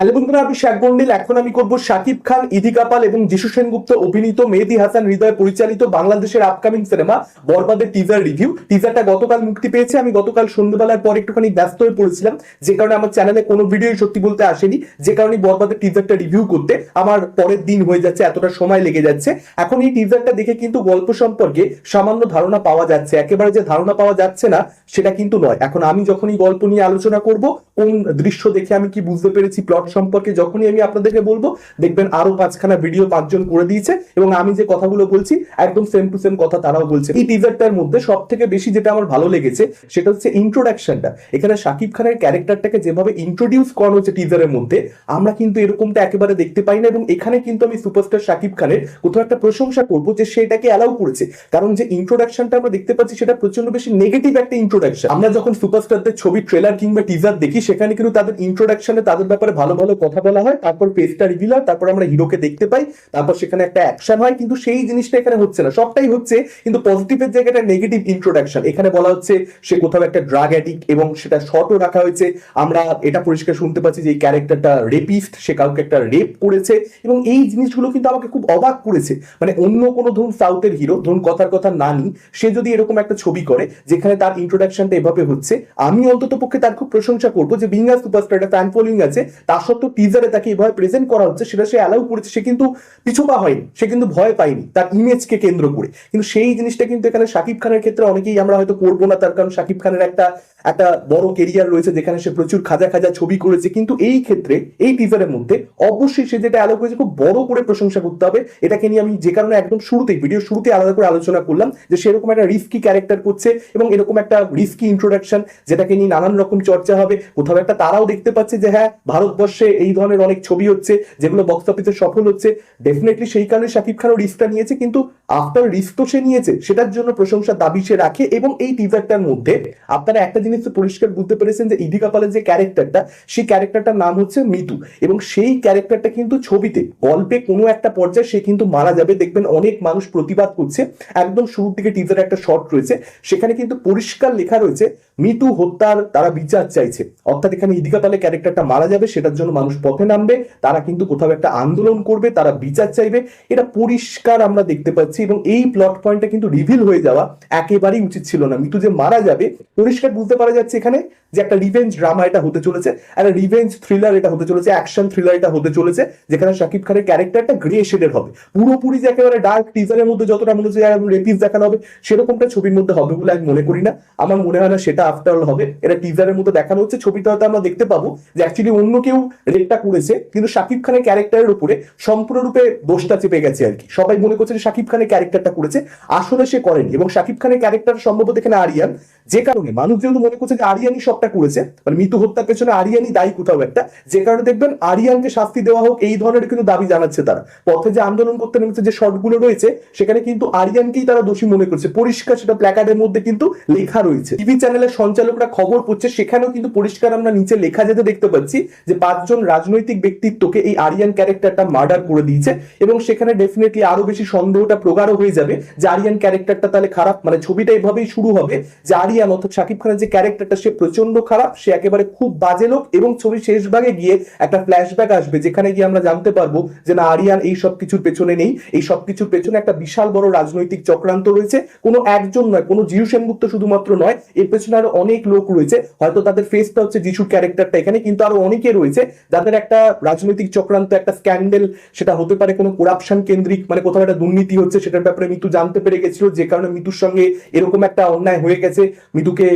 Hello বন্ধুরা, আমি শেখ গন্ডিল এখন আমি করব শাকিব খান ইদি কাপাল এবং যিশু সেনগুপ্ত অভিনীত মেহেদি হাসান হৃদয় পরিচালিত বাংলাদেশের আপকামিং সিনেমা বরবাদের টিজার রিভিউ টিজারটা গতকাল মুক্তি পেয়েছে। আমি গতকাল সন্ধ্যেবেলার পর একটুখানি ব্যস্ত হয়ে পড়েছিলাম। যে কারণে আমার চ্যানেলে কোনো ভিডিও সত্যি বলতে আসেনি। যে কারণে বরবাদের টিজারটা রিভিউ করতে আমার পরের দিন হয়ে যাচ্ছে, এতটা সময় লেগে যাচ্ছে। এখন এই টিজারটা দেখে কিন্তু গল্প সম্পর্কে সামান্য ধারণা পাওয়া যাচ্ছে। একেবারে যে ধারণা পাওয়া যাচ্ছে না, সেটা কিন্তু নয়। এখন আমি যখনই গল্প নিয়ে আলোচনা করব, কোন দৃশ্য দেখে আমি কি বুঝতে পেরেছি প্লট সম্পর্কে যখনই আমি আপনাদেরকে বলব, দেখবেন আরও পাঁচখানা ভিডিও পাঁচজন করে দিয়েছে এবং আমি যে কথাগুলো বলছি, একদম সেম টু সেম কথা তারাও বলছে। এই টিজারটার মধ্যে সব থেকে বেশি যেটা আমার ভালো লেগেছে, সেটা হচ্ছে ইন্ট্রোডাকশনটা এখানে শাকিব খানের ক্যারেক্টারটাকে যেভাবে ইন্ট্রোডিউস করানো হচ্ছে টিজারের মধ্যে, আমরা কিন্তু এরকমটা একেবারে দেখতে পাই না এবং এখানে কিন্তু আমি সুপারস্টার শাকিব খানের কোথাও একটা প্রশংসা করব যে সে এটাকে অ্যালাউ করেছে। কারণ যে ইন্ট্রোডাকশনটা আমরা দেখতে পাচ্ছি, সেটা প্রচণ্ড বেশি নেগেটিভ একটা ইন্ট্রোডাকশন আমরা যখন সুপারস্টারদের ছবি ট্রেলার কিংবা টিজার দেখি, সেখানে কিন্তু তাদের ইন্ট্রোডাকশনে তাদের ব্যাপারে ভালো ভালো কথা বলা হয়, তারপর পেজটা রিভিল হয়, তারপর আমরা হিরোকে দেখতে পাই, তারপর সেখানে একটা অ্যাকশন হয়, কিন্তু সেই জিনিসটা এখানে হচ্ছে না। সবটাই হচ্ছে কিন্তু পজিটিভের জায়গাটা নেগেটিভ ইন্ট্রোডাকশন এখানে বলা হচ্ছে সে কোথাও একটা ড্রাগ অ্যাডিক্ট এবং সেটা শর্টও রাখা হয়েছে। আমরা এটা পরিষ্কার শুনতে পাচ্ছি যে এই ক্যারেক্টারটা রেপিস্ট সে কাউকে একটা রেপ করেছে এবং এই জিনিসগুলো কিন্তু আমাকে খুব অবাক করেছে। মানে অন্য কোনো ধরুন সাউথের হিরো ধরুন কথার কথা নানি, সে যদি এরকম একটা ছবি করে, যেখানে তার ইন্ট্রোডাকশনটা এভাবে হচ্ছে, আমি অন্তত পক্ষে তার খুব প্রশংসা করব যে বিঙ্গা সুপারস্টার একটা ফ্যান ফলোইং আছে, তার সত্ত্বেও টিজারে তাকে এভাবে প্রেজেন্ট করা হচ্ছে, সেটা সে অ্যালাউ করেছে, সে কিন্তু পিছুপা হয়নি, সে কিন্তু ভয় পায়নি তার ইমেজকে কেন্দ্র করে। কিন্তু সেই জিনিসটা কিন্তু এখানে শাকিব খানের ক্ষেত্রে অনেকেই আমরা হয়তো করব না, তার কারণ শাকিব খানের একটা একটা বড় কেরিয়ার রয়েছে যেখানে সে প্রচুর খাজা খাজা ছবি করেছে। কিন্তু এই ক্ষেত্রে, এই টিজারের মধ্যে অবশ্যই সে যেটা অ্যালাউ করেছে, খুব বড় করে প্রশংসা করতে হবে। এটাকে নিয়ে আমি যে কারণে একদম শুরুতেই ভিডিও শুরুতে আলাদা করে আলোচনা করলাম যে সেরকম একটা রিস্কি ক্যারেক্টার করছে এবং এরকম একটা রিস্কি ইন্ট্রোডাকশন যেটাকে নিয়ে নানান রকম চর্চা হবে। কোথাও একটা তারাও দেখতে পাচ্ছে যে হ্যাঁ ভারতবর্ষে এই ধরনের অনেক ছবি হচ্ছে যেগুলো বক্স অফিসে সফল হচ্ছে। ডেফিনেটলি সেই কারণে শাকিব খানও রিস্কটা নিয়েছে, কিন্তু আফটার রিস্ক তো সে নিয়েছে, সেটার জন্য প্রশংসা দাবি সে রাখে এবং এই টিজারটার মধ্যে আপনারা একটা জিনিস তো পরিষ্কার বুঝতে পেরেছেন যে ইদি কাপালের যে ক্যারেক্টারটা সেই ক্যারেক্টারটার নাম হচ্ছে মিতু এবং সেই ক্যারেক্টারটা কিন্তু ছবিতে, গল্পে কোনো একটা পর্যায়ে সে কিন্তু মারা যাবে। দেখবেন অনেক মানুষ প্রতিবাদ করছে। একদম শুরুর দিকে টিজারে একটা শর্ট রয়েছে, সেখানে কিন্তু পরিষ্কার লেখা রয়েছে, মিতু হত্যার তারা বিচার চাইছে। অর্থাৎ এখানে ইদিকা পালে ক্যারেক্টারটা মারা যাবে, সেটার জন্য মানুষ পথে নামবে, তারা কিন্তু কোথাও একটা আন্দোলন করবে, তারা বিচার চাইবে। এটা পরিষ্কার আমরা দেখতে পাচ্ছি এবং এই প্লট পয়েন্টটা কিন্তু রিভিল হয়ে যাওয়া একেবারেই উচিত ছিল না। মিতু যে মারা যাবে, পরিষ্কার বুঝতে পারা যাচ্ছে এখানে যে একটা রিভেঞ্জ ড্রামা এটা হতে চলেছে, একটা রিভেঞ্জ থ্রিলার এটা হতে চলেছে অ্যাকশন থ্রিলার এটা হতে চলেছে, যেখানে শাকিব খানের ক্যারেক্টারটা গ্রে শেডের হবে। পুরোপুরি যে একেবারে ডার্ক টিজারের মধ্যে যতটা মনে হচ্ছে রেপিস দেখানো হবে, সেরকমটা ছবির মধ্যে হবে বলে আমি মনে করি না। আমার মনে হয় না সেটা আফটার অল হবে। এটা টিজারের মধ্যে দেখানো হচ্ছে, ছবিটা হয়তো আমরা দেখতে পাবো যে অ্যাকচুয়ালি অন্য কেউ রেপটা করেছে, কিন্তু শাকিব খানের ক্যারেক্টারের উপরে সম্পূর্ণরূপে দোষটা চেপে গেছে আর কি। সবাই মনে করছে যে শাকিব খানের ক্যারেক্টারটা করেছে, আসলে সে করেনি। এবং শাকিব খানের ক্যারেক্টার সম্ভবত এখানে আরিয়ান। যে কারণে মানুষ যেহেতু মনে করছে যে আরিয়ানই সবটা করেছে মানে মৃত্যু হত্যার পেছনে আরিয়ানই দায়ী কোথাও একটা। যে কারণে দেখবেন আরিয়ানকে শাস্তি দেওয়া হোক, এই ধরনের কিন্তু দাবি জানাচ্ছে তারা। পথে যে আন্দোলন করতে নেমেছে, যে শর্টগুলো রয়েছে, সেখানে কিন্তু আরিয়ানকেই তারা দোষী মনে করছে। পরিষ্কার সেটা প্ল্যাকার্ডের মধ্যে কিন্তু লেখা রয়েছে। টিভি চ্যানেলের সঞ্চালকরা খবর পড়ছে, সেখানেও কিন্তু পরিষ্কার আমরা নিচে লেখা যেতে দেখতে পাচ্ছি যে পাঁচজন রাজনৈতিক ব্যক্তিত্বকে এই আরিয়ান ক্যারেক্টারটা মার্ডার করে দিয়েছে এবং সেখানে ডেফিনেটলি আরও বেশি সন্দেহটা প্রগাঢ় হয়ে যাবে যে আরিয়ান ক্যারেক্টারটা তাহলে খারাপ মানে ছবিটা এভাবেই শুরু হবে যে আরিয়ান অর্থাৎ শাকিব খানের যে ক্যারেক্টারটা, সে প্রচণ্ড খারাপ, সে একেবারে খুব বাজে লোক এবং ছবির শেষ ভাগে গিয়ে একটা ফ্ল্যাশব্যাক আসবে, যেখানে গিয়ে আমরা জানতে পারব যে না, আরিয়ান এই সব কিছুর পেছনে নেই। এই সব কিছুর পেছনে একটা বিশাল বড় রাজনৈতিক চক্রান্ত রয়েছে। কোনো একজন নয়, কোনো জিউ সেনগুপ্ত শুধুমাত্র নয়, এর পেছনে আরও অনেক লোক রয়েছে। হয়তো তাদের ফেসটা হচ্ছে যিশুর ক্যারেক্টারটা এখানে কিন্তু আরও অনেকে রয়েছে যাদের একটা রাজনৈতিক চক্রান্ত, একটা স্ক্যান্ডেল সেটা হতে পারে কোনো করাপশন কেন্দ্রিক মানে কোথাও একটা দুর্নীতি হচ্ছে, সেটার ব্যাপারে মিতু জানতে পেরে গেছিল। যে কারণে মিতুর সঙ্গে এরকম একটা অন্যায় হয়ে গেছে। মিতুকে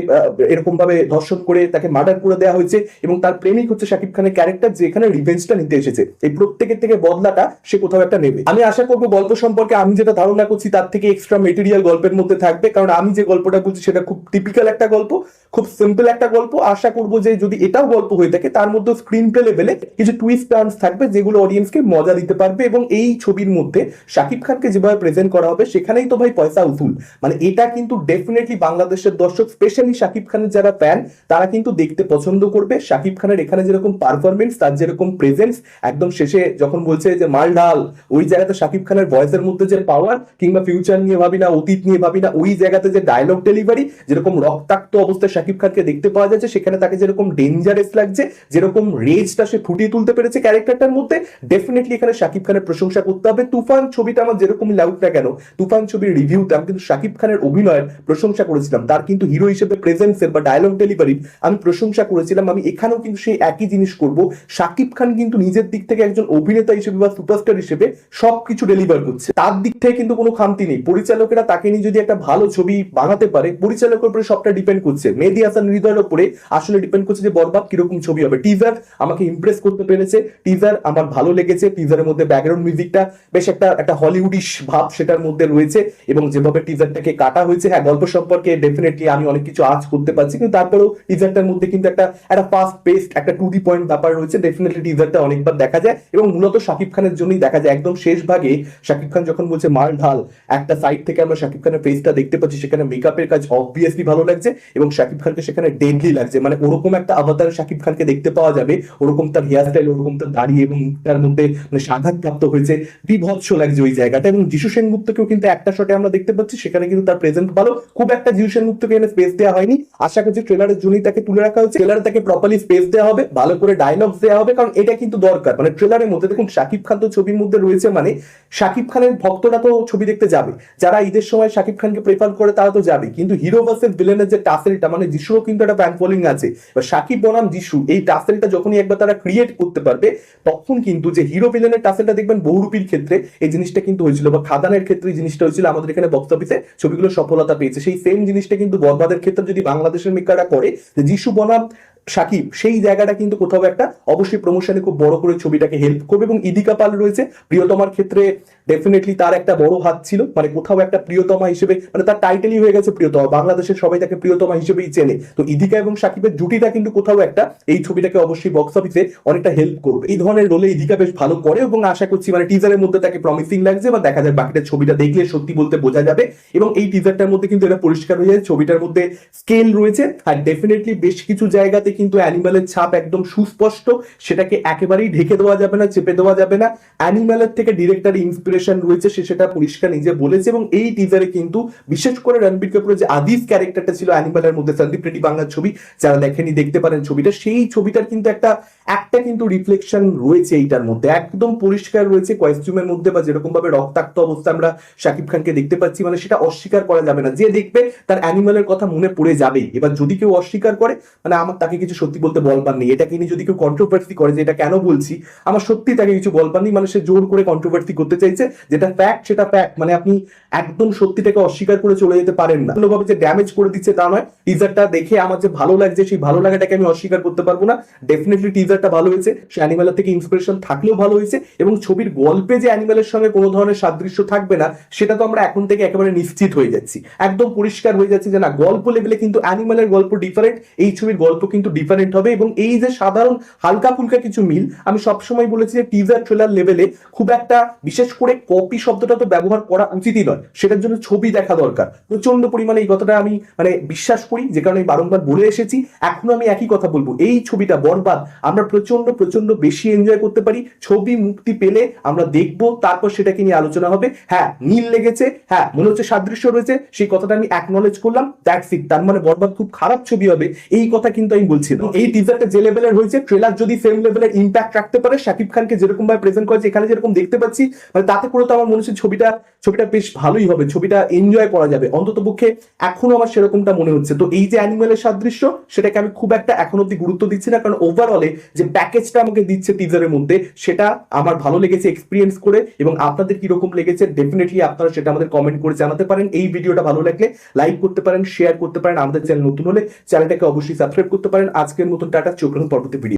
এরকম ভাবে ধর্ষণ করে তাকে মার্ডার করে দেওয়া হয়েছে এবং তার প্রেমিক হচ্ছে শাকিব খানের ক্যারেক্টার যে এখানে রিভেঞ্জটা নিতে এসেছে। এই প্রত্যেকের থেকে বদলাটা সে কোথাও একটা নেবে। আমি আশা করব গল্প সম্পর্কে আমি যেটা ধারণা করছি তার থেকে এক্সট্রা মেটেরিয়াল গল্পের মধ্যে থাকবে। কারণ আমি যে গল্পটা বলছি সেটা খুব টিপিক্যাল একটা গল্প, খুব সিম্পল একটা গল্প। আশা করব যে যদি এটাও গল্প হয়ে থাকে, তার মধ্যে স্ক্রিন প্লে লেভেলে কিছু টুইস্ট টার্নস থাকবে যেগুলো অডিয়েন্সকে মজা দিতে পারবে এবং এই ছবির মধ্যে শাকিব খানকে যেভাবে প্রেজেন্ট করা হবে, সেখানেই তো ভাই পয়সা উসুল। মানে এটা কিন্তু ডেফিনেটলি বাংলাদেশের দর্শক স্পেশালি শাকিব খানের যারা ফ্যান তারা কিন্তু দেখতে পছন্দ করবে। শাকিব খানের এখানে যেরকম পারফরমেন্স তার যেরকম প্রেজেন্স একদম শেষে যখন বলছে যে, মাল ঢাল, ওই জায়গাতে শাকিব খানের ভয়েসের মধ্যে যে পাওয়ার কিংবা ফিউচার নিয়ে ভাবি না, অতীত নিয়ে ভাবি না, ওই জায়গাতে যে ডায়লগ ডেলিভারি যেরকম রক্তাক্ত অবস্থায় শাকিব খানকে দেখতে পাওয়া যাচ্ছে, সেখানে তাকে যেরকম ডেঞ্জারাস লাগছে, যেরকম রেজটা সে ফুটিয়ে তুলতে পেরেছে ক্যারেক্টারটার মধ্যে ডেফিনেটলি এখানে শাকিব খানের প্রশংসা করতে হবে। তুফান ছবিটা আমার যেরকম লাউট না কেন, তুফান ছবির রিভিউতে আমি কিন্তু শাকিব খানের অভিনয়ের প্রশংসা করেছিলাম। তার কিন্তু হিরো হিসেবে প্রেজেন্সের বা ডায়লগ ডেলিভারি আমি প্রশংসা করেছিলাম, আমি এখানেও কিন্তু সেই একই জিনিস করব। শাকিব খান কিন্তু নিজের দিক থেকে একজন অভিনেতা হিসেবে বা সুপারস্টার হিসেবে সবকিছু ডেলিভার করছে। তার দিক থেকে কিন্তু কোনো খামতি নেই। পরিচালকেরা তাকে নিয়ে যদি একটা ভালো ছবি বানাতে পারে, পরিচালকের উপরে সবটা ডিপেন্ড করছে। মেহেদি হাসান হৃদয়ের উপরে আসলে ডিপেন্ড করছে যে বরবাদ কীরকম ছবি হবে। টিজার আমাকে ইমপ্রেস করতে পেরেছে। টিজার আমার ভালো লেগেছে। টিজারের মধ্যে ব্যাকগ্রাউন্ড মিউজিকটা বেশ একটা একটা হলিউডিশ ভাব সেটার মধ্যে রয়েছে এবং যেভাবে টিজারটাকে কাটা হয়েছে হ্যাঁ গল্প সম্পর্কে ডেফিনেটলি আমি অনেক কিছু আজ করতে পারছি, কিন্তু তারপরেও টিজারটার মধ্যে কিন্তু একটা একটা ফাস্ট পেস্ট একটা টু দি পয়েন্ট ব্যাপার রয়েছে। ডেফিনেটলি টিজারটা অনেকবার দেখা যায়। এবং মূলত শাকিব খানের জন্যই দেখা যায়। একদম শেষ ভাগে শাকিব খান যখন বলছে, মাল ঢাল। একটা সাইড থেকে আমরা শাকিব খানের ফেসটা দেখতে পাচ্ছি, সেখানে মেকআপের কাজ অবভিয়াসলি ভালো লাগছে এবং শাকিব খানকে সেখানে ডেডলি লাগছে। মানে ওরকম একটা আভাতারে শাকিব খানকে দেখতে পাওয়া যাবে। ওরকম তার হেয়ার স্টাইল ওরকম তার দাড়ি এবং তার মধ্যে মানে সাঘাত প্রাপ্ত হয়েছে। বিভৎস লাগছে ওই জায়গাটা। এবং যিশু সেনগুপ্তকেও কিন্তু একটা শটে আমরা দেখতে পাচ্ছি। সেখানে কিন্তু তার প্রেজেন্ট ভালো। খুব একটা যিশু সেনগুপ্তকে এনে স্পেস দেওয়া হয়নি। আশা করছি ট্রেলারের জন্যই তাকে তুলে রাখা হচ্ছে ট্রেলারে তাকে প্রপারলি স্পেস দেওয়া হবে, ভালো করে ডায়লগস দেওয়া হবে, কারণ এটা কিন্তু দরকার। মানে ট্রেলারের মধ্যে দেখুন, শাকিব খান তো ছবির মধ্যে রয়েছে মানে শাকিব খানের ভক্তরা তো ছবি দেখতে যাবে। যারা ঈদের সময় শাকিব খানকে প্রেফার করে, তারা তো যাবে। কিন্তু হিরো ভার্সেস ভিলেনের যে টাসেলটা মানে যিশুরও কিন্তু একটা ফ্যান ফলোইং আছে। এবার শাকিব বনাম যিশু, এই টাসেলটা যখনই একবার তারা ক্রিয়েট করতে পারবে, তখন কিন্তু যে হিরো ভিলেনের টাসেলটা দেখবেন বহুরূপীর ক্ষেত্রে, এই জিনিসটা কিন্তু হয়েছিল। বা খাদানের ক্ষেত্রে এই জিনিসটা হয়েছিল, আমাদের এখানে বক্স অফিসে ছবিগুলো সফলতা পেয়েছে। সেই সেম জিনিসটা কিন্তু বরবাদের ক্ষেত্রে যদি বাংলাদেশের মেকাররা করে যিশু বনাম সাকিব, সেই জায়গাটা কিন্তু কোথাও একটা অবশ্যই প্রমোশনে খুব বড় করে ছবিটাকে হেল্প করবে এবং ইদিকা পাল রয়েছে। প্রিয়তমার ক্ষেত্রে ডেফিনেটলি তার একটা বড় হাত ছিল। মানে কোথাও একটা প্রিয়তমা হিসেবে মানে তার টাইটেলই হয়ে গেছে প্রিয়তমা। বাংলাদেশের সবাই তাকে প্রিয়তমা হিসেবেই চেনে। তো ইদিকা এবং সাকিবের জুটিটা কিন্তু কোথাও একটা এই ছবিটাকে অবশ্যই বক্স অফিসে অনেকটা হেল্প করবে। এই ধরনের রোলে ইদিকা বেশ ভালো করে এবং আশা করছি মানে টিজারের মধ্যে তাকে প্রমিসিং লাগছে বা দেখা যায় বাকিটা ছবিটা দেখলে সত্যি বলতে বোঝা যাবে। এবং এই টিজারটার মধ্যে কিন্তু এটা পরিষ্কার হয়ে যায়। ছবিটার মধ্যে স্কেল রয়েছে। আর ডেফিনেটলি বেশ কিছু জায়গাতে কিন্তু অ্যানিমালের ছাপ একদম সুস্পষ্ট, সেটাকে একেবারেই ঢেকে দেওয়া যাবে না, চেপে দেওয়া যাবে না। অ্যানিমালের থেকে ডিরেক্টর ইন্সপিরেশন রয়েছে, সে সেটা পরিষ্কার নিজে বলেছে এবং এই টিজারে কিন্তু বিশেষ করে রণবীর কাপুরের যে আদিস ক্যারেক্টারটা ছিল অ্যানিমালের মধ্যে, সন্দীপ রেড্ডি বাংলার ছবি, যারা দেখেনি দেখতে পারেন ছবিটা, সেই ছবিটার কিন্তু একটা একটা কিন্তু রিফ্লেকশন রয়েছে এইটার মধ্যে। একদম পরিষ্কার রয়েছে কয়েস্টিউমের মধ্যে বা যেরকম ভাবে রক্তাক্ত অবস্থা আমরা শাকিব খানকে দেখতে পাচ্ছি মানে সেটা অস্বীকার করা যাবে না। যে দেখবে তার অ্যানিমালের কথা মনে পড়ে যাবেই। এবার যদি কেউ অস্বীকার করে মানে আমার, তাকে কিছু সত্যি বলতে বলবার নেই। এটাকে নিয়ে যদি কেউ কন্ট্রোভার্সি করে যে এটা কেন বলছি, আমার সত্যি তাকে কিছু বলবার নেই। মানে সে জোর করে কন্ট্রোভার্সি করতে চাইছে, যেটা ফ্যাক্ট সেটা ফ্যাক্ট মানে আপনি একদম সত্যিটাকে অস্বীকার করে চলে যেতে পারেন না। কোনোভাবে যে ড্যামেজ করে দিচ্ছে তা নয়। টিজারটা দেখে আমার যে ভালো লাগছে, সেই ভালো লাগাটাকে আমি অস্বীকার করতে পারব না। ডেফিনেটলি টিজারটা ভালো হয়েছে। সে অ্যানিমালের থেকে ইন্সপিরেশন থাকলেও ভালো হয়েছে এবং ছবির গল্পে যে অ্যানিমালের সঙ্গে কোনো ধরনের সাদৃশ্য থাকবে না, সেটা তো আমরা এখন থেকে একেবারে নিশ্চিত হয়ে যাচ্ছি। একদম পরিষ্কার হয়ে যাচ্ছে যে না, গল্প লেভেলে কিন্তু অ্যানিমালের গল্প ডিফারেন্ট এই ছবির গল্প কিন্তু ডিফারেন্ট হবে এবং এই যে সাধারণ হালকা ফুলকা কিছু মিল, আমি সবসময় বলেছি যে টিজার ট্রেলার লেভেলে খুব একটা বিশেষ করে কপি শব্দটা তো ব্যবহার করা উচিতই নয়। সেটার জন্য ছবি দেখা দরকার। প্রচণ্ড পরিমাণে এই কথাটা আমি মানে বিশ্বাস করি, যে কারণে বারংবার বলে এসেছি। এখনও আমি একই কথা বলব। এই ছবিটা বরবাদ। আমরা প্রচণ্ড প্রচণ্ড বেশি এনজয় করতে পারি। ছবি মুক্তি পেলে আমরা দেখব, তারপর সেটাকে নিয়ে আলোচনা হবে। হ্যাঁ নীল লেগেছে। হ্যাঁ মনে হচ্ছে সাদৃশ্য রয়েছে। সেই কথাটা আমি অ্যাকনলেজ করলাম। দ্যাটস ইট তার মানে বরবাদ খুব খারাপ ছবি হবে। এই কথা কিন্তু আমি বলছি না এই টিজারটা যে লেভেলের হয়েছে ট্রেলার যদি সেম লেভেলের ইম্প্যাক্ট রাখতে পারে, শাকিব খানকে যেরকম ভাবে প্রেজেন্ট করেছে, এখানে যেরকম দেখতে পাচ্ছি মানে তাতে করে তো আমার মনে হচ্ছে ছবিটা ছবিটা বেশ ভালোই হবে, ছবিটা এনজয় করা যাবে। অন্তত পক্ষে এখনও আমার সেরকমটা মনে হচ্ছে। তো এই যে অ্যানিমেলের সাদৃশ্য, সেটাকে আমি খুব একটা এখন অব্দি গুরুত্ব দিচ্ছি না, কারণ ওভারঅলে যে প্যাকেজটা আমাকে দিচ্ছে টিজারের মধ্যে, সেটা আমার ভালো লেগেছে এক্সপিরিয়েন্স করে এবং আপনাদের কীরকম লেগেছে ডেফিনেটলি আপনারা সেটা আমাদের কমেন্ট করে জানাতে পারেন। এই ভিডিওটা ভালো লাগলে লাইক করতে পারেন শেয়ার করতে পারেন। আমাদের চ্যানেল নতুন হলে চ্যানেলটাকে অবশ্যই সাবস্ক্রাইব করতে পারেন। আজকের মতন টাটা, চোখ পরবর্তী ভিডিও